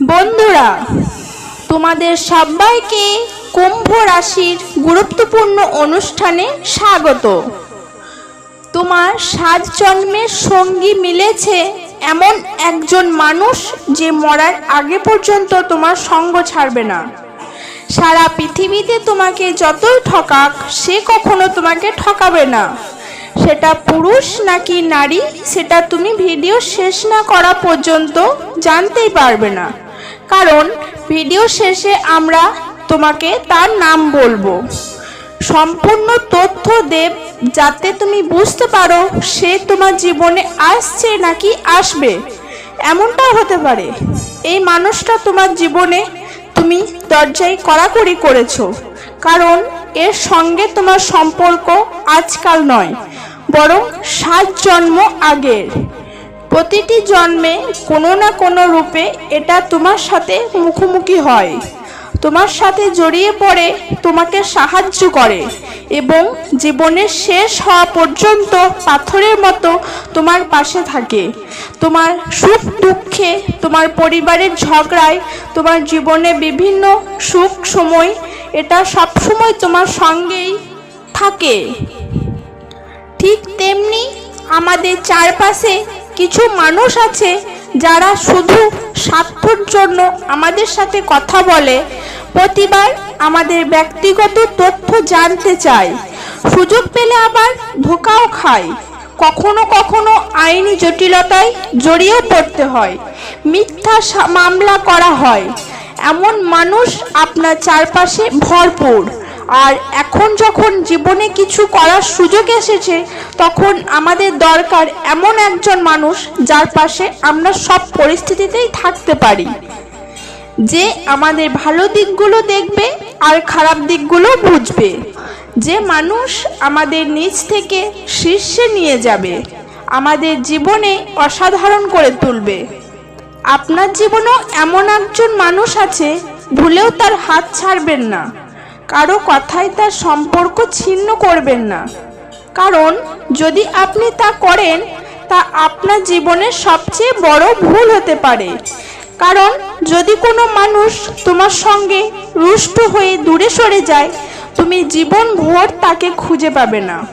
বন্ধুরা, তোমাদের সবাইকে কুম্ভ রাশির গুরুত্বপূর্ণ অনুষ্ঠানে স্বাগত। তোমার সাত জন্মের সঙ্গী মিলেছে এমন একজন মানুষ যে মরার আগে পর্যন্ত তোমার সঙ্গ ছাড়বে না। সারা পৃথিবীতে তোমাকে যতই ঠকাক, সে কখনো তোমাকে ঠকাবে না। সেটা পুরুষ নাকি নারী, সেটা তুমি ভিডিও শেষ না করা পর্যন্ত জানতেই পারবে না। কারণ ভিডিও শেষে আমরা তোমাকে তার নাম বলব। সম্পূর্ণ তথ্য দেব যাতে তুমি বুঝতে পারো সে তোমার জীবনে আসছে নাকি আসবে। এমনটাও হতে পারে। এই মানুষটা তোমার জীবনে তুমি দরজায় কড়াকড়ি করেছ, কারণ এর সঙ্গে তোমার সম্পর্ক আজকাল নয়, বরং সাত জন্ম আগের। প্রতিটি জন্মে কোনো না কোনো রূপে এটা তোমার সাথে মুখোমুখি হয়। তোমার সাথে জড়িয়ে পড়ে, তোমাকে সাহায্য করে এবং জীবনের শেষ হওয়া পর্যন্ত পাথরের মতো তোমার পাশে থাকে। তোমার সুখ দুঃখে, তোমার পরিবারের ঝগড়ায়, তোমার জীবনে বিভিন্ন সুখ সময় এটা সবসময় তোমার সঙ্গেই থাকে। ঠিক তেমনি আমাদের চারপাশে কিছু মানুষ আছে যারা শুধু স্বার্থর জন্য আমাদের সাথে কথা বলে, প্রতিবার আমাদের ব্যক্তিগত তথ্য জানতে চায়। সুযোগ পেলে আবার ধোকাও খায়। কখনো কখনো আইনি জটিলতায় জড়িয়ে পড়তে হয়। মিথ্যা মামলা করা হয়। এমন মানুষ আপনার চারপাশে ভরপুর। আর এখন যখন জীবনে কিছু করার সুযোগ এসেছে, তখন আমাদের দরকার এমন একজন মানুষ যার পাশে আমরা সব পরিস্থিতিতেই থাকতে পারি। যে আমাদের ভালো দিকগুলো দেখবে আর খারাপ দিকগুলো বুঝবে। যে মানুষ আমাদের নিচ থেকে শীর্ষে নিয়ে যাবে, আমাদের জীবনে অসাধারণ করে তুলবে। আপনার জীবনেও এমন একজন মানুষ আছে, ভুলেও তার হাত ছাড়বেন না। কারও কথায় তার সম্পর্ক ছিন্ন করবেন না। কারণ যদি আপনি তা করেন, তা আপনার জীবনের সবচেয়ে বড় ভুল হতে পারে। কারণ যদি কোনো মানুষ তোমার সঙ্গে রুষ্ট হয়ে দূরে সরে যায়, তুমি জীবন ভোর তাকে খুঁজে পাবে না।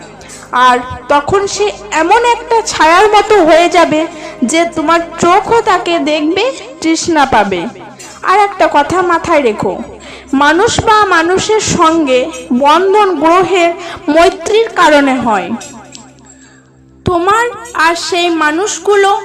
আর তখন সে এমন একটা ছায়ার মতো হয়ে যাবে যে তোমার চোখও তাকে দেখবে, তৃষ্ণা পাবে। আর একটা কথা মাথায় রেখো মানুষ বা মানুষের সঙ্গে বন্ধন গ্রহের মৈত্রীর কারণে হয়। তোমার আর সেই মানুষগুলো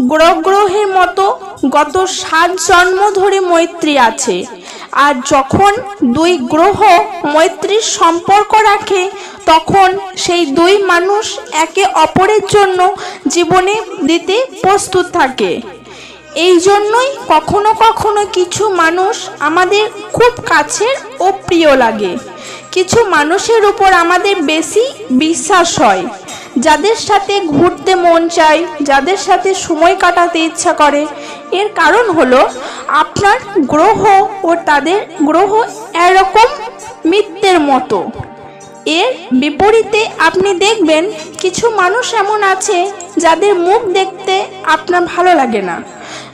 গ্রহ গ্রহের মতো গত সাত জন্ম ধরে মৈত্রী আছে। আর যখন দুই গ্রহ মৈত্রীর সম্পর্ক রাখে, তখন সেই দুই মানুষ একে অপরের জন্য জীবনে দিতে প্রস্তুত থাকে। এই জন্যই কখনো কখনো কিছু মানুষ আমাদের খুব কাছের ও প্রিয় লাগে। কিছু মানুষের উপর আমাদের বেশি বিশ্বাস হয়, যাদের সাথে ঘুরতে মন চায়, যাদের সাথে সময় কাটাতে ইচ্ছা করে। এর কারণ হলো, আপনার গ্রহ ও তাদের গ্রহ এরকম মিথ্যের মতো। এর বিপরীতে আপনি দেখবেন, কিছু মানুষ এমন আছে, যাদের মুখ দেখতে আপনার ভালো লাগে না।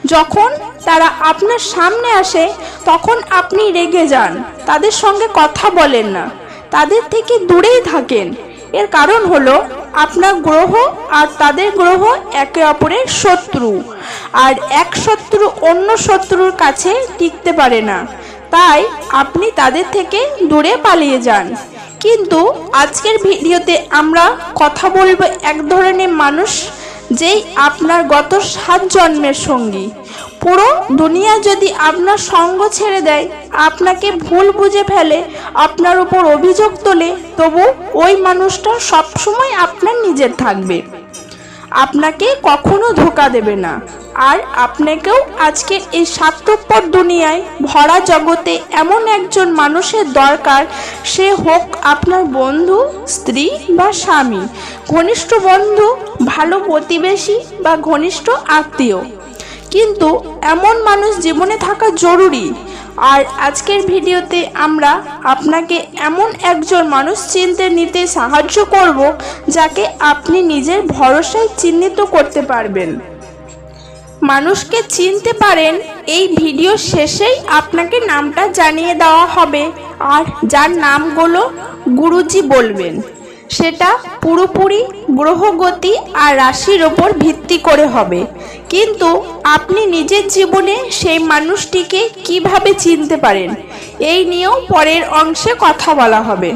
যখন তারা আপনার সামনে আসে, তখন আপনি রেগে যান। তাদের সঙ্গে কথা বলেন না। তাদের থেকে দূরেই থাকেন। এর কারণ হলো, আপনার গ্রহ আর তাদের গ্রহ একে অপরের শত্রু। আর এক শত্রু অন্য শত্রুর কাছে টিকতে পারে না। তাই আপনি তাদের থেকে দূরে পালিয়ে যান। কিন্তু আজকের ভিডিওতে আমরা কথা বলব এক ধরনের মানুষ যেই আপনার গত সাত জন্মের সঙ্গী। পুরো দুনিয়া যদি আপনার সঙ্গ ছেড়ে দেয়, আপনাকে ভুল বুঝে ফেলে, আপনার উপর অভিযোগ তোলে, তবু ওই মানুষটা সবসময় আপনার নিজের থাকবে। আপনাকে কখনো ধোকা দেবে না। আর আপনাকেও আজকে এই স্বার্থপর দুনিয়ায় ভরা জগতে এমন একজন মানুষের দরকার, সে হোক আপনার বন্ধু, স্ত্রী বা স্বামী, ঘনিষ্ঠ বন্ধু, ভালো প্রতিবেশী বা ঘনিষ্ঠ আত্মীয়। কিন্তু এমন মানুষ জীবনে থাকা জরুরি। আর আজকের ভিডিওতে আমরা আপনাকে এমন একজন মানুষ চিনতে নিতে সাহায্য করব, যাকে আপনি নিজের ভরসায় চিহ্নিত করতে পারবেন। মানুষকে চিনতে পারেন, এই ভিডিও শেষেই আপনাকে নামটা জানিয়ে দেওয়া হবে। আর যার নামগুলো গুরুজি বলবেন, সেটা পুরোপুরি গ্রহগতি আর রাশির ওপর ভিত্তি করে হবে। কিন্তু আপনি নিজের জীবনে সেই মানুষটিকে কীভাবে চিনতে পারেন, এই নিয়েও পরের অংশে কথা বলা হবে।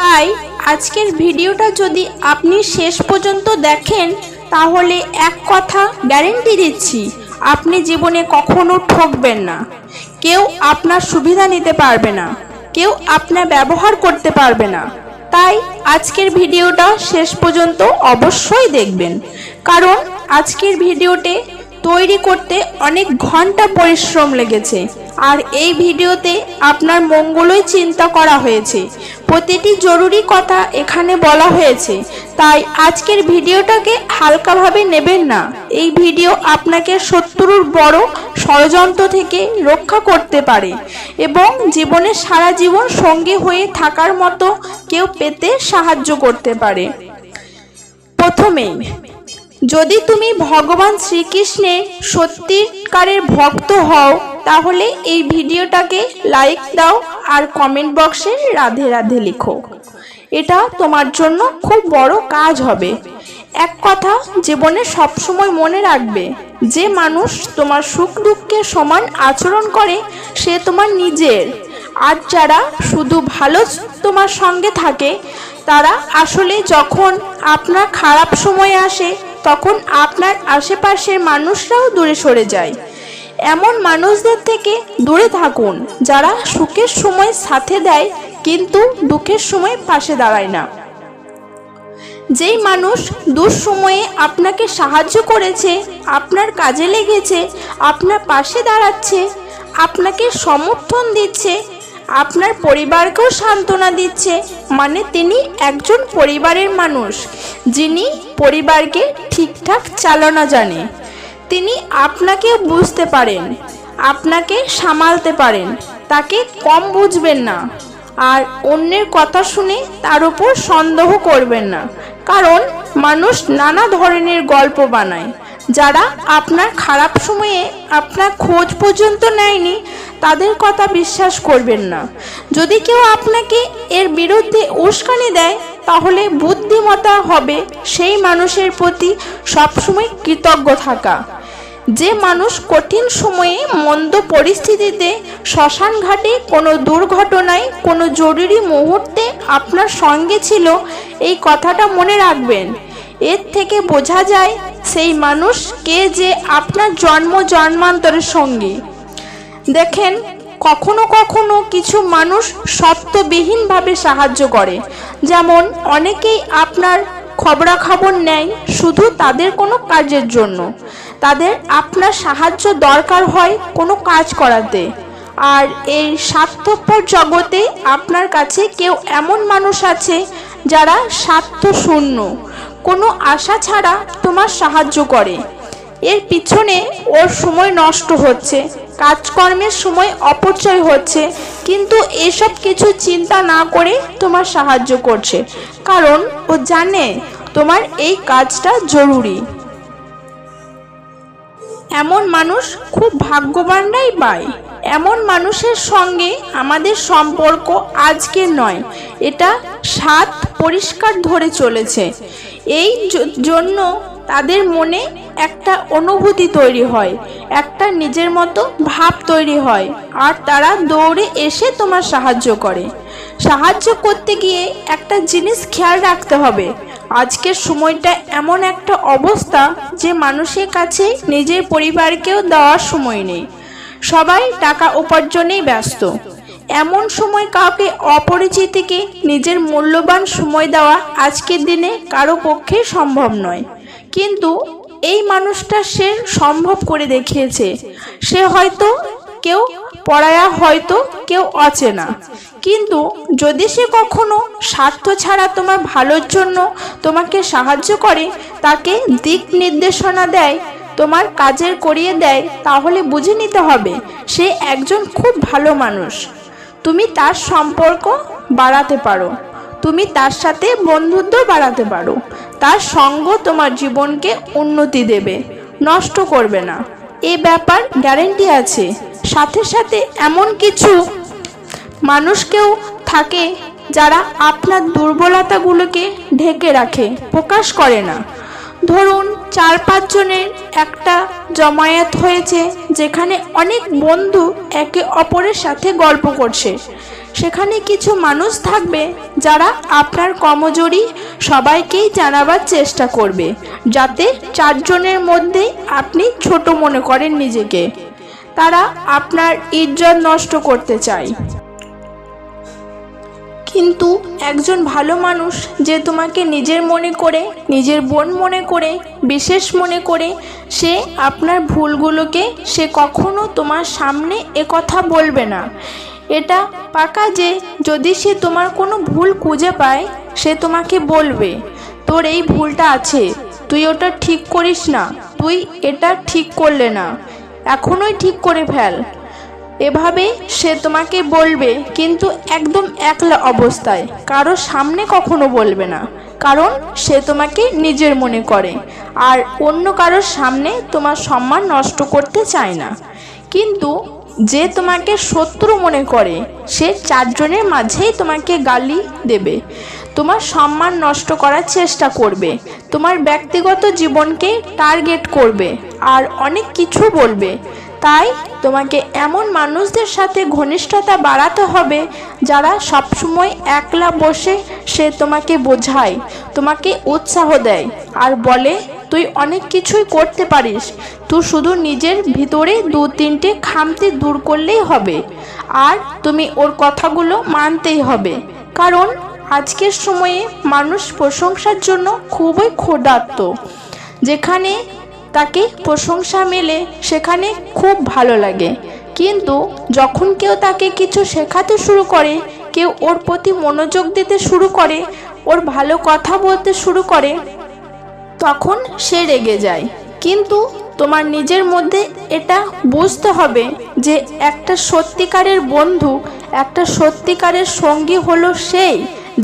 তাই আজকের ভিডিওটা যদি আপনি শেষ পর্যন্ত দেখেন তাহলে এক কথা গ্যারেন্টি দিচ্ছি, আপনি জীবনে কখনো ঠকবেন না। কেউ আপনার সুবিধা নিতে পারবে না, কেউ আপনার ব্যবহার করতে পারবে না। তাই আজকের ভিডিওটা শেষ পর্যন্ত অবশ্যই দেখবেন। কারণ আজকের ভিডিওতে তৈরি করতে অনেক ঘণ্টা পরিশ্রম লেগেছে। আর এই ভিডিওতে আপনার মঙ্গলই চিন্তা করা হয়েছে। প্রতিটি জরুরি কথা এখানে বলা হয়েছে। তাই আজকের ভিডিওটাকে হালকাভাবে নেবেন না। এই ভিডিও আপনাকে শত্রুর বড় ষড়যন্ত্র থেকে রক্ষা করতে পারে এবং জীবনে সারা জীবন সঙ্গী হয়ে থাকার মতো কেউ পেতে সাহায্য করতে পারে। প্রথমেই যদি তুমি ভগবান শ্রীকৃষ্ণের সত্যিকারের ভক্ত হও তাহলে এই ভিডিওটাকে লাইক দাও আর কমেন্ট বক্সে রাধে রাধে লিখো। এটা তোমার জন্য খুব বড় কাজ হবে। এক কথা জীবনে সবসময় মনে রাখবে, যে মানুষ তোমার সুখ দুঃখে সমান আচরণ করে, সে তোমার নিজের। আর যারা শুধু ভালো তোমার সঙ্গে থাকে, তারা আসলে যখন আপনার খারাপ সময় আসে, তখন আপনার আশেপাশের মানুষরাও দূরে সরে যায়। এমন মানুষদের থেকে দূরে থাকুন, যারা সুখের সময় সাথে দেয় কিন্তু দুঃখের সময় পাশে দাঁড়ায় না। যেই মানুষ দুঃসময়ে আপনাকে সাহায্য করেছে, আপনার কাজে লেগেছে, আপনার পাশে দাঁড়াচ্ছে, আপনাকে সমর্থন দিচ্ছে, আপনার পরিবারকেও সান্ত্বনা দিচ্ছে মানে তিনি একজন পরিবারের মানুষ, যিনি পরিবারকে ঠিকঠাক চালানো জানে। তিনি আপনাকে বুঝতে পারেন, আপনাকে সামালতে পারেন, তাকে কম বুঝবেন না। আর অন্যের কথা শুনে তার উপর সন্দেহ করবেন না, কারণ মানুষ নানা ধরনের গল্প বানায়। যারা আপনার খারাপ সময়ে আপনার খোঁজ পর্যন্ত নেয়নি, তাদের কথা বিশ্বাস করবেন না। যদি কেউ আপনাকে এর বিরুদ্ধে উস্কানি দেয় তাহলে বুদ্ধিমতা হবে সেই মানুষের প্রতি সবসময় কৃতজ্ঞ থাকা। যে মানুষ কঠিন সময়ে মন্দ পরিস্থিতিতে শ্মশান ঘাটে কোনো দুর্ঘটনায়, কোনো জরুরি মুহূর্তে আপনার সঙ্গে ছিল, এই কথাটা মনে রাখবেন। এর থেকে বোঝা যায় সেই মানুষ কে যে আপনার জন্ম জন্মান্তরের সঙ্গী। দেখেন কখনো কখনো কিছু মানুষ সত্যবিহীনভাবে সাহায্য করে। যেমন, অনেকেই আপনার খবরাখবর নেয় শুধু তাদের কোনো কাজের জন্য। তাদের আপনার সাহায্য দরকার হয় কোনো কাজ করাতে। আর এই স্বার্থপর জগতে আপনার কাছে কেউ এমন মানুষ আছে যারা স্বার্থ শূন্য কোনো আশা ছাড়া তোমার সাহায্য করে। এর পিছনে ওর সময় নষ্ট হচ্ছে, কাজকর্মের সময় অপচয় হচ্ছে, কিন্তু এসব কিছু চিন্তা না করে তোমার সাহায্য করছে, কারণ ও জানে তোমার এই কাজটা জরুরি। এমন মানুষ খুব ভাগ্যবানরাই পায় এমন মানুষের সঙ্গে আমাদের সম্পর্ক আজকের নয়, এটা সাত পরিষ্কার ধরে চলেছে। এই জন্য তাদের মনে একটা অনুভূতি তৈরি হয়, একটা নিজের মতো ভাব তৈরি হয়, আর তারা দৌড়ে এসে তোমার সাহায্য করে। সাহায্য করতে গিয়ে একটা জিনিস খেয়াল রাখতে হবে, আজকের সময়টা এমন একটা অবস্থা যে মানুষের কাছে নিজের পরিবারকেও দেওয়ার সময় নেই। সবাই টাকা উপার্জনেই ব্যস্ত। এমন সময় কাউকে অপরিচিতকে নিজের মূল্যবান সময় দেওয়া আজকের দিনে কারও পক্ষে সম্ভব নয়। কিন্তু এই মানুষটা সে সম্ভব করে দেখিয়েছে। সে হয়তো কেউ পড়ায়া হয়তো কেউ অচেনা। কিন্তু যদি সে কখনো স্বার্থ ছাড়া তোমার ভালোর জন্য তোমাকে সাহায্য করে, তাকে দিক নির্দেশনা দেয়, তোমার কাজের করিয়ে দেয়, তাহলে বুঝে নিতে হবে সে একজন খুব ভালো মানুষ। তুমি তার সম্পর্ক বাড়াতে পারো। তুমি তার সাথে বন্ধুত্ব বাড়াতে পারো। তার সঙ্গ তোমার জীবনকে উন্নতি দেবে, নষ্ট করবে না। এ ব্যাপার গ্যারেন্টি আছে। সাথে সাথে এমন কিছু মানুষকেও থাকে যারা আপনার দুর্বলতাগুলোকে ঢেকে রাখে, প্রকাশ করে না। ধরুন, চার পাঁচজনের একটা জমায়েত হয়েছে যেখানে অনেক বন্ধু একে অপরের সাথে গল্প করছে। সেখানে কিছু মানুষ থাকবে যারা আপনার কর্মজোরি সবাইকেই জানাবার চেষ্টা করবে, যাতে চারজনের মধ্যেই আপনি ছোট মনে করেন নিজেকে। তারা আপনার ইজ্জত নষ্ট করতে চায়। কিন্তু একজন ভালো মানুষ যে তোমাকে নিজের মনে করে, নিজের বোন মনে করে, বিশেষ মনে করে, সে আপনার ভুলগুলোকে সে কখনো তোমার সামনে এ কথা বলবে না। এটা পাকা যে, যদি সে তোমার কোনো ভুল খুঁজে পায়, সে তোমাকে বলবে, তোর এই ভুলটা আছে, তুই ওটা ঠিক করিস না, তুই এটা ঠিক করলে না, এখনোই ঠিক করে ফেল। এভাবে সে তোমাকে বলবে, কিন্তু একদম একলা অবস্থায়, কারও সামনে কখনো বলবে না, কারণ সে তোমাকে নিজের মনে করে, আর অন্য কারোর সামনে তোমার সম্মান নষ্ট করতে চায় না। কিন্তু যে তোমাকে শত্রু মনে করে, সে চারজনের মাঝেই তোমাকে গালি দেবে। তোমার সম্মান নষ্ট করার চেষ্টা করবে। তোমার ব্যক্তিগত জীবনকে টার্গেট করবে আর অনেক কিছু বলবে। তাই তোমাকে এমন মানুষদের সাথে ঘনিষ্ঠতা বাড়াতে হবে যারা সবসময় একলা বসে সে তোমাকে বোঝায়, তোমাকে উৎসাহ দেয় আর বলে তুই অনেক কিছুই করতে পারিস। তুই শুধু নিজের ভিতরে দু তিনটে খামতি দূর করলেই হবে। আর তুমি ওর কথাগুলো মানতেই হবে। কারণ আজকের সময়ে মানুষ প্রশংসার জন্য খুবই ক্ষুধার্ত। যেখানে তাকে প্রশংসা মেলে, সেখানে খুব ভালো লাগে। কিন্তু যখন কেউ তাকে কিছু শেখাতে শুরু করে, কেউ ওর প্রতি মনোযোগ দিতে শুরু করে, ওর ভালো কথা বলতে শুরু করে তখন সে রেগে যায়। কিন্তু তোমার নিজের মধ্যে এটা বুঝতে হবে যে একটা সত্যিকারের বন্ধু, একটা সত্যিকারের সঙ্গী হলো সেই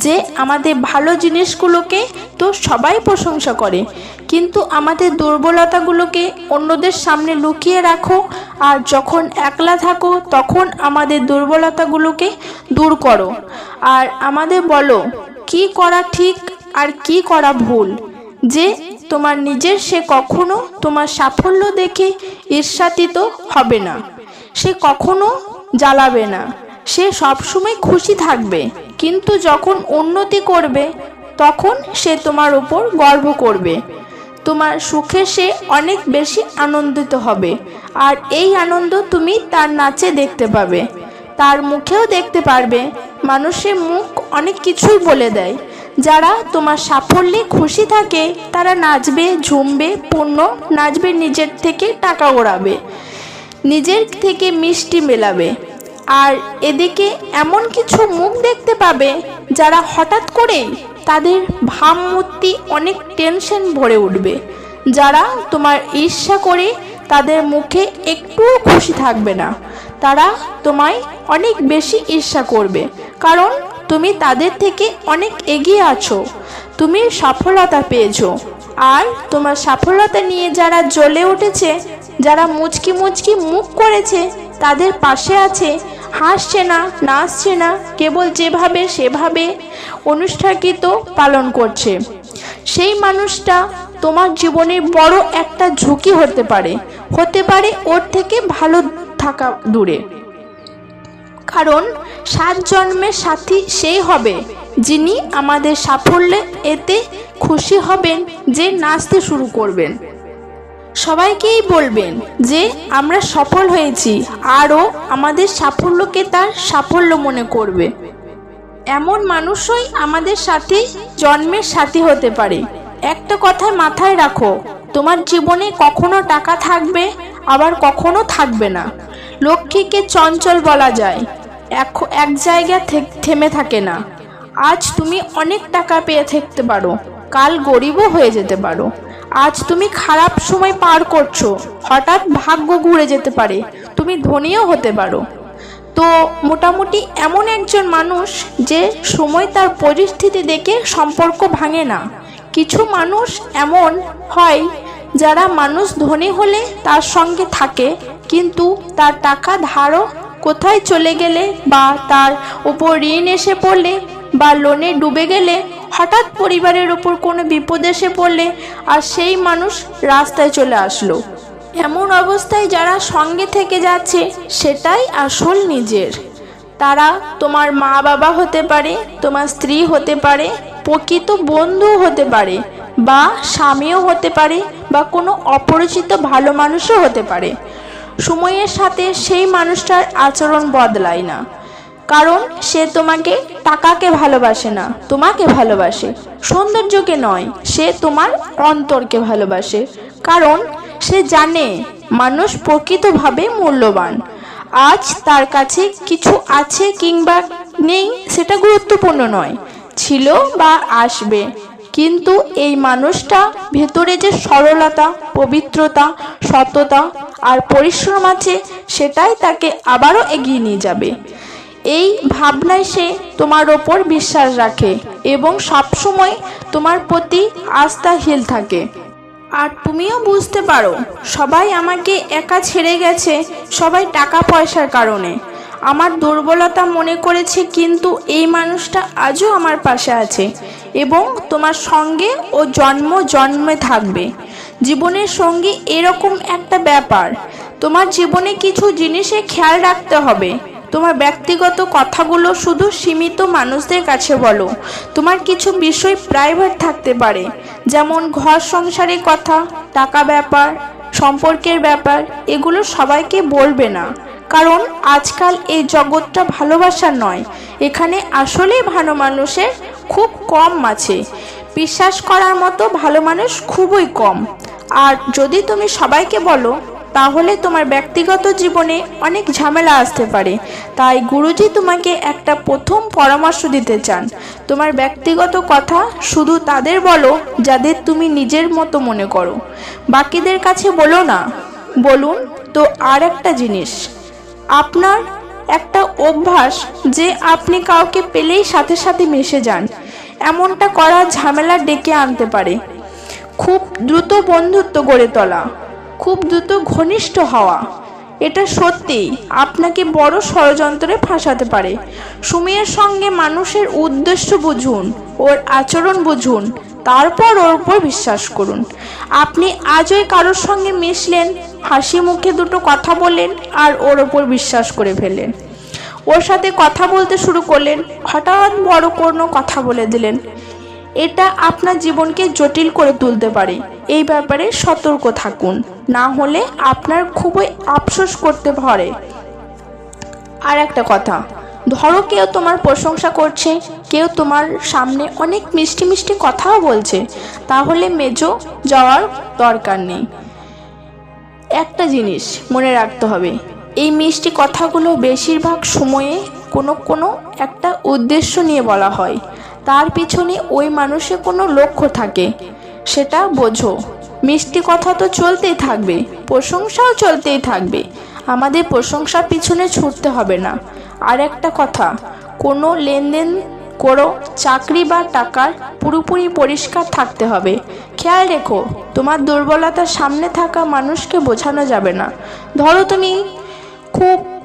যে আমাদের ভালো জিনিসগুলোকে তো সবাই প্রশংসা করে। কিন্তু আমাদের দুর্বলতাগুলোকে অন্যদের সামনে লুকিয়ে রাখো আর যখন একলা থাকো তখন আমাদের দুর্বলতাগুলোকে দূর করো। আর আমাদের বলো, কি করা ঠিক আর কি করা ভুল? যে তোমার নিজের সে কখনো তোমার সাফল্য দেখে ঈর্ষাতিত হবে না। সে কখনো জ্বালাবে না। সে সবসময় খুশি থাকবে। কিন্তু যখন উন্নতি করবে, তখন সে তোমার উপর গর্ব করবে। তোমার সুখে সে অনেক বেশি আনন্দিত হবে। আর এই আনন্দ তুমি তার নাচে দেখতে পাবে। তার মুখেও দেখতে পারবে। মানুষের মুখ অনেক কিছুই বলে দেয়। যারা তোমার সাফল্যে খুশি থাকে, তারা নাচবে, ঝুমবে, পণ্য নাচবে, নিজের থেকে টাকা ওড়াবে, নিজের থেকে মিষ্টি মেলাবে। আর এদিকে এমন কিছু মুখ দেখতে পাবে, যারা হঠাৎ করেই তাদের ভাবমূর্তি অনেক টেনশন ভরে উঠবে, যারা তোমার ঈর্ষা করে তাদের মুখে একটুও খুশি থাকবে না। তারা তোমায় অনেক বেশি ঈর্ষা করবে, কারণ তুমি তাদের থেকে অনেক এগিয়ে আছো। তুমি সফলতা পেয়েছ। আর তোমার সফলতা নিয়ে যারা জ্বলে উঠেছে, যারা মুচকি মুচকি মুখ করেছে, তাদের পাশে আছে, হাসছে না, নাচছে না, কেবল যেভাবে সেভাবে অনুষ্ঠানকৃত পালন করছে। সেই মানুষটা তোমার জীবনের বড় একটা ঝুঁকি হতে পারে। হতে পারে ওর থেকে ভালো থাকা দূরে। কারণ সাত জন্মের সাথী সেই হবে, যিনি আমাদের সাফল্যে এতে খুশি হবেন যে নাচতে শুরু করবেন। সবাইকেই বলবেন যে আমরা সফল হয়েছি, আরও আমাদের সাফল্যকে তার সাফল্য মনে করবে। এমন মানুষই আমাদের সাথে জন্মের সাথী হতে পারে। একটা কথা মাথায় রাখো, তোমার জীবনে কখনো টাকা থাকবে, আবার কখনো থাকবে না। লক্ষ্মীকে চঞ্চল বলা যায়। এক এক জায়গা থেমে থাকে না। আজ তুমি অনেক টাকা পেয়ে থাকতে পারো, কাল গরিবও হয়ে যেতে পারো। আজ তুমি খারাপ সময় পার করছ, হঠাৎ ভাগ্য ঘুরে যেতে পারে, তুমি ধনীও হতে পারো। তো মোটামুটি এমন একজন মানুষ যে সময় তার পরিস্থিতি দেখে সম্পর্ক ভাঙে না। কিছু মানুষ এমন হয় যারা মানুষ ধনী হলে তার সঙ্গে থাকে, কিন্তু তার টাকা ধারও কোথায় চলে গেলে বা তার উপর ঋণ এসে পড়লে বা লোনে ডুবে গেলে হঠাৎ পরিবারের ওপর কোনো বিপদ এসে পড়লে আর সেই মানুষ রাস্তায় চলে আসলো। এমন অবস্থায় যারা সঙ্গে থেকে যাচ্ছে, সেটাই আসল নিজের। তারা তোমার মা বাবা হতে পারে, তোমার স্ত্রী হতে পারে, প্রকৃত বন্ধু হতে পারে, বা স্বামীও হতে পারে, বা কোনো অপরিচিত ভালো মানুষও হতে পারে। সময়ের সাথে সেই মানুষটার আচরণ বদলায় না। কারণ সে তোমাকে টাকাকে ভালোবাসে না, তোমাকে ভালোবাসে। সৌন্দর্যকে নয়, সে তোমার অন্তরকে ভালোবাসে। কারণ সে জানে মানুষ প্রকৃতভাবে মূল্যবান। আজ তার কাছে কিছু আছে কিংবা নেই, সেটা গুরুত্বপূর্ণ নয়। ছিল বা আসবে। কিন্তু এই মানুষটা ভেতরে যে সরলতা, পবিত্রতা, সততা আর পরিশ্রম আছে সেটাই তাকে আবারও এগিয়ে নিয়ে যাবে। এই ভাবনায় সে তোমার ওপর বিশ্বাস রাখে এবং সবসময় তোমার প্রতি আস্থাহীল থাকে। আর তুমিও বুঝতে পারো, সবাই আমাকে একা ছেড়ে গেছে, সবাই টাকা পয়সার কারণে। আমার দুর্বলতা মনে করেছে কিন্তু এই মানুষটা আজও আমার পাশে আছে এবং তোমার সঙ্গে ও জন্ম জন্মে থাকবে। জীবনের সঙ্গী এরকম একটা ব্যাপার। তোমার জীবনে কিছু জিনিসে খেয়াল রাখতে হবে। তোমার ব্যক্তিগত কথাগুলো শুধু সীমিত মানুষদের কাছে বলো। তোমার কিছু বিষয় প্রাইভেট থাকতে পারে। যেমন ঘর সংসারের কথা, টাকা ব্যাপার, সম্পর্কের ব্যাপার, এগুলো সবাইকে বলবে না। কারণ আজকাল এই জগৎটা ভালোবাসার নয়। এখানে আসলেই ভালো মানুষের খুব কম আছে। বিশ্বাস করার মতো ভালো মানুষ খুবই কম। আর যদি তুমি সবাইকে বলো, তাহলে তোমার ব্যক্তিগত জীবনে অনেক ঝামেলা আসতে পারে। তাই গুরুজি তোমাকে একটা প্রথম পরামর্শ দিতে চান। তোমার ব্যক্তিগত কথা শুধু তাদের বলো, যাদের তুমি নিজের মতো মনে করো। বাকিদের কাছে বলো না। বলুন তো আর একটা জিনিস। আপনার একটা অভ্যাস যে আপনি কাউকে পেলেই সাথে সাথে মিশে যান। এমনটা করা ঝামেলা ডেকে আনতে পারে। খুব দ্রুত বন্ধুত্ব গড়ে তোলা, খুব দ্রুত ঘনিষ্ঠ হওয়া। এটা সত্যি আপনাকে বড় ষড়যন্ত্রে ফাঁসাতে পারে। সুমিয়ের সঙ্গে মানুষের উদ্দেশ্য বুঝুন, ওর আচরণ বুঝুন, তারপর ওর উপর বিশ্বাস করুন। আপনি আজই কারোর সঙ্গে মিশলেন, হাসি মুখে দুটো কথা বললেন আর ওর ওপর বিশ্বাস করে ফেললেন। ওর সাথে কথা বলতে শুরু করলেন, হঠাৎ বড় কোনো কথা বলে দিলেন। এটা আপনার জীবনকে জটিল করে তুলতে পারে। এই ব্যাপারে সতর্ক থাকুন। না হলে আপনার খুবই আফসোস করতে পারে। আর একটা কথা, ধরো কেউ তোমার প্রশংসা করছে, কেউ তোমার সামনে অনেক মিষ্টি মিষ্টি কথাও বলছে, তাহলে মেজো যাওয়ার দরকার নেই। একটা জিনিস মনে রাখতে হবে, এই মিষ্টি কথাগুলো বেশিরভাগ সময়ে কোনো কোনো একটা উদ্দেশ্য নিয়ে বলা হয়। তার পিছনে ওই মানুষের কোনো লক্ষ্য থাকে। সেটা বোঝো। মিষ্টি কথা তো চলতেই থাকবে, প্রশংসাও চলতেই থাকবে। আমাদের প্রশংসার পিছনে ছুটতে হবে না। আর একটা কথা, কোনো লেনদেন করো, চাকরি বা টাকার পুরোপুরি পরিষ্কার থাকতে হবে। খেয়াল রেখো, তোমার দুর্বলতার সামনে থাকা মানুষকে বোঝানো যাবে না। ধরো তুমি খুব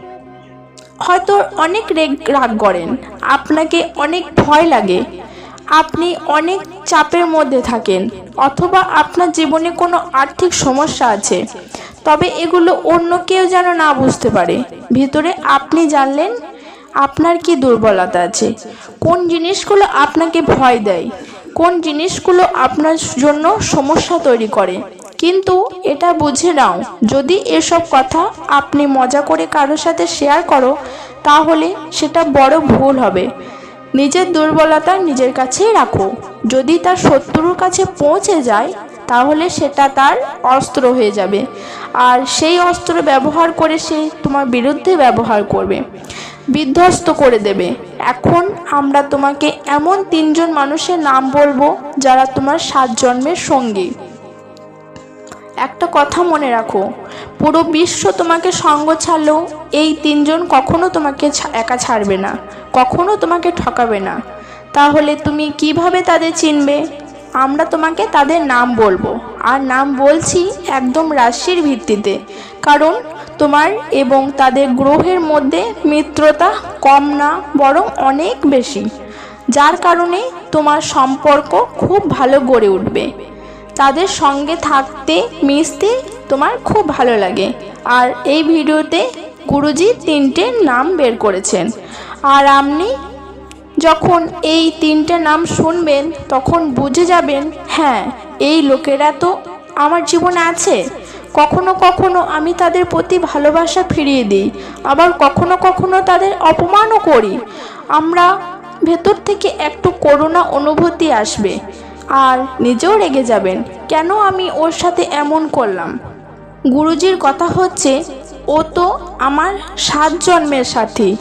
হয়তো অনেক রেগ করেন। আপনাকে অনেক ভয় লাগে। আপনি অনেক চাপের মধ্যে থাকেন, অথবা আপনার জীবনে কোনো আর্থিক সমস্যা আছে। তবে এগুলো অন্য কেউ যেন না বুঝতে পারে। ভিতরে আপনি জানলেন আপনার কি দুর্বলতা আছে। কোন জিনিসগুলো আপনাকে ভয় দেয়? কোন জিনিসগুলো আপনার জন্য সমস্যা তৈরি করে? কিন্তু এটা বুঝে নাও, যদি এসব কথা আপনি মজা করে কারোর সাথে শেয়ার করো, তাহলে সেটা বড় ভুল হবে। নিজের দুর্বলতা নিজের কাছেই রাখো। যদি তার শত্রুর কাছে পৌঁছে যায়, তাহলে সেটা তার অস্ত্র হয়ে যাবে। আর সেই অস্ত্র ব্যবহার করে সে তোমার বিরুদ্ধে ব্যবহার করবে। বিধ্বস্ত করে দেবে। এখন আমরা তোমাকে এমন তিনজন মানুষের নাম বলব, যারা তোমার সাত জন্মের সঙ্গী। একটা কথা মনে রাখো, পুরো বিশ্ব তোমাকে সঙ্গ ছাড়লেও এই তিনজন কখনো তোমাকে একা ছাড়বে না, কখনো তোমাকে ঠকাবে না। তাহলে তুমি কীভাবে তাদের চিনবে? আমরা তোমাকে তাদের নাম বলব, আর নাম বলছি একদম রাশির ভিত্তিতে, কারণ তোমার এবং তাদের গ্রহের মধ্যে মিত্রতা কম না, বরং অনেক বেশি, যার কারণে তোমার সম্পর্ক খুব ভালো গড়ে উঠবে। তাদের সঙ্গে থাকতে, মিশতে তোমার খুব ভালো লাগে। আর এই ভিডিওতে গুরুজি তিনটে নাম বের করেছেন। আর আপনি যখন এই তিনটে নাম শুনবেন, তখন বুঝে যাবেন হ্যাঁ এই লোকেরা তো আমার জীবনে আছে। কখনো কখনো আমি তাদের প্রতি ভালোবাসা ফিরিয়ে দিই, আবার কখনো কখনো তাদের অপমানও করি। আমরা ভেতর থেকে একটু করুণা অনুভূতি আসবে। আর নিজেও রেগে যাবেন। কেন আমি ওর সাথে এমন করলাম? গুরুজির কথা হচ্ছে, ও তো আমার সাত জন্মের সাথী।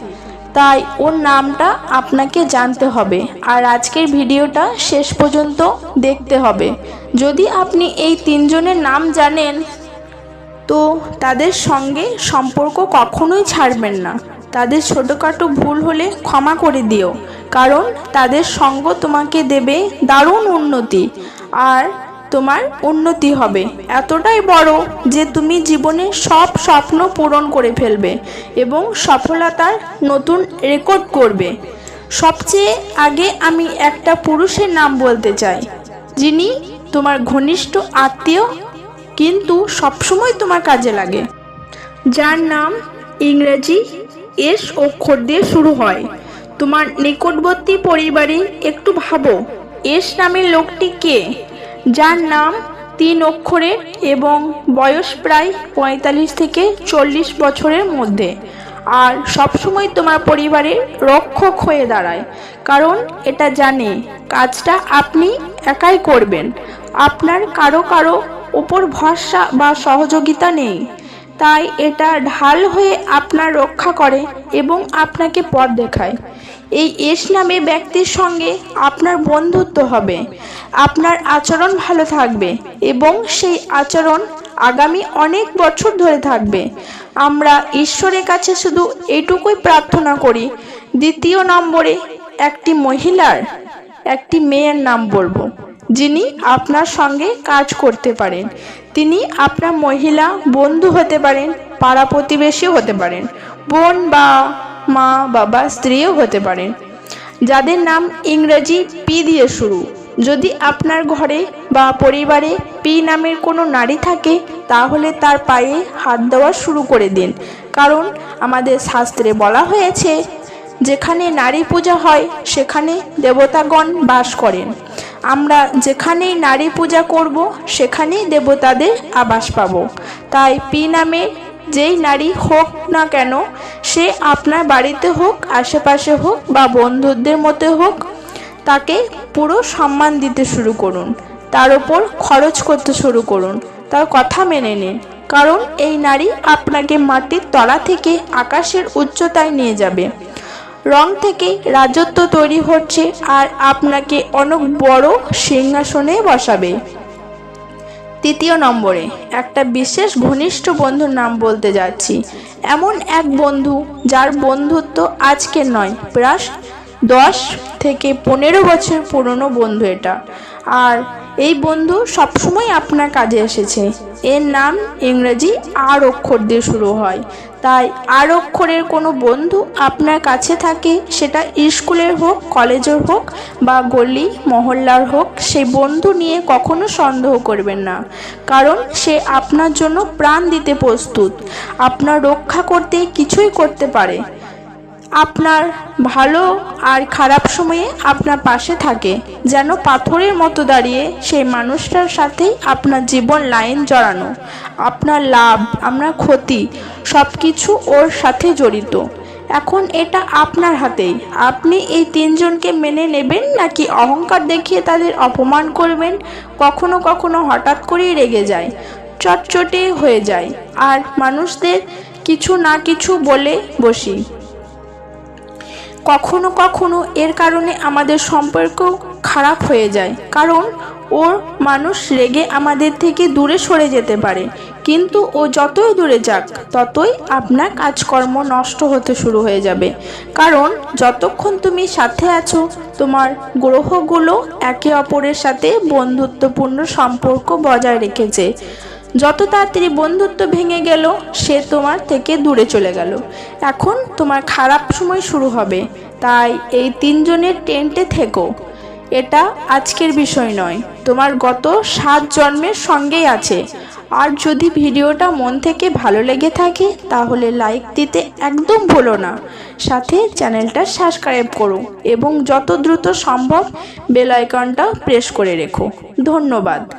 তাই ওর নামটা আপনাকে জানতে হবে আর আজকের ভিডিওটা শেষ পর্যন্ত দেখতে হবে। যদি আপনি এই তিনজনের নাম জানেন, তো তাদের সঙ্গে সম্পর্ক কখনোই ছাড়বেন না। তাদের ছোটোখাটো ভুল হলে ক্ষমা করে দিও, কারণ তাদের সঙ্গ তোমাকে দেবে দারুণ উন্নতি আর তোমার উন্নতি হবে। এতটাই বড় যে তুমি জীবনে সব স্বপ্ন পূরণ করে ফেলবে এবং সফলতার নতুন রেকর্ড করবে। সবচেয়ে আগে আমি একটা পুরুষের নাম বলতে চাই, যিনি তোমার ঘনিষ্ঠ আত্মীয়, কিন্তু সবসময় তোমার কাজে লাগে। যার নাম ইংরেজি এস অক্ষর দিয়ে শুরু হয়। তোমার নিকটবর্তী পরিবারে একটু ভাবো, এস নামের লোকটি কে? যার নাম তিন অক্ষরের এবং বয়স প্রায় পঁয়তাল্লিশ থেকে চল্লিশ বছরের মধ্যে। আর সবসময় তোমার পরিবারের রক্ষক হয়ে দাঁড়ায়, কারণ এটা জানে, কাজটা আপনি একাই করবেন। আপনার কারও কারও উপর ভরসা বা সহযোগিতা নেই। তাই এটা ঢাল হয়ে আপনার রক্ষা করে এবং আপনাকে পথ দেখায়। এই এস নামে ব্যক্তির সঙ্গে আপনার বন্ধুত্ব হবে। আপনার আচরণ ভালো থাকবে এবং সেই আচরণ আগামী অনেক বছর ধরে থাকবে। আমরা ঈশ্বরের কাছে শুধু এটুকুই প্রার্থনা করি, দ্বিতীয় নম্বরে একটি মহিলার, একটি মেয়ের নাম বলব, যিনি আপনার সঙ্গে কাজ করতে পারেন। তিনি আপনার মহিলা, বন্ধু হতে পারেন, পাড়া প্রতিবেশীও হতে পারেন, বোন বা মা, বাবা, স্ত্রীও হতে পারেন। যাদের নাম ইংরেজি পি দিয়ে শুরু। যদি আপনার ঘরে বা পরিবারে পি নামের কোনো নারী থাকে, তাহলে তার পায়ে হাত দেওয়া শুরু করে দিন। কারণ আমাদের শাস্ত্রে বলা হয়েছে, যেখানে নারী পূজা হয়, সেখানে দেবতাগণ বাস করেন। আমরা যেখানেই নারী পূজা করব, সেখানেই দেবতাদের আবাস পাব। তাই পি নামে যেই নারী হোক না কেন, সে আপনার বাড়িতে হোক, আশেপাশে হোক বা বন্ধুদের মধ্যে হোক, তাকে পুরো সম্মান দিতে শুরু করুন। তার ওপর খরচ করতে শুরু করুন। তার কথা মেনে নিন। কারণ এই নারী আপনাকে মাটির তলা থেকে আকাশের উচ্চতায় নিয়ে যাবে। রং থেকে রাজত্ব তৈরি হচ্ছে আর আপনাকে অনেক বড় সিংহাসনে বসাবে। তৃতীয় নম্বরে একটা বিশেষ ঘনিষ্ঠ বন্ধুর নাম বলতে যাচ্ছি। এমন এক বন্ধু যার বন্ধুত্ব আজকের নয়, প্রায় দশ থেকে পনেরো বছর পুরনো বন্ধু এটা। আর এই বন্ধু সবসময় আপনার কাজে এসেছে। এর নাম ইংরেজি আর অক্ষর দিয়ে শুরু হয়। তাই আর অক্ষরের কোনো বন্ধু আপনার কাছে থাকে, সেটা স্কুলের হোক, কলেজের হোক বা গলি, মহল্লার হোক সেই বন্ধু নিয়ে কখনো সন্দেহ করবেন না। কারণ সে আপনার জন্য প্রাণ দিতে প্রস্তুত। আপনার রক্ষা করতে কিছুই করতে পারে। আপনার ভালো আর খারাপ সময়ে আপনার পাশে থাকে, যেন পাথরের মতো দাঁড়িয়ে সেই মানুষটার সাথেই আপনার জীবন লাইন জড়ানো। আপনার লাভ, আপনার ক্ষতি সব কিছু ওর সাথে জড়িত। এখন এটা আপনার হাতেই। আপনি এই তিনজনকে মেনে নেবেন নাকি অহংকার দেখিয়ে তাদের অপমান করবেন? কখনো কখনো হঠাৎ করেই রেগে যায়, চটচটে হয়ে যায়। আর মানুষদের কিছু না কিছু বলে বসি। কখনো কখনো এর কারণে আমাদের সম্পর্ক খারাপ হয়ে যায়। কারণ ওর মানুষ রেগে আমাদের থেকে দূরে সরে যেতে পারে। কিন্তু ও যতই দূরে যাক, ততই আপনার কাজকর্ম নষ্ট হতে শুরু হয়ে যাবে। কারণ যতক্ষণ তুমি সাথে আছো, তোমার গ্রহগুলো একে অপরের সাথে বন্ধুত্বপূর্ণ সম্পর্ক বজায় রেখেছে। যত তাড়াতাড়ি বন্ধুত্ব ভেঙে গেল, সে তোমার থেকে দূরে চলে গেল। এখন তোমার খারাপ সময় শুরু হবে। তাই এই তিনজনের টেন্টে থেকো। এটা আজকের বিষয় নয়। তোমার গত সাত জন্মের সঙ্গেই আছে। আর যদি ভিডিওটা মন থেকে ভালো লেগে থাকে, তাহলে লাইক দিতে একদম ভুলো না। সাথে চ্যানেলটা সাবস্ক্রাইব করো এবং যত দ্রুত সম্ভব বেল আইকনটা প্রেস করে রেখো। ধন্যবাদ।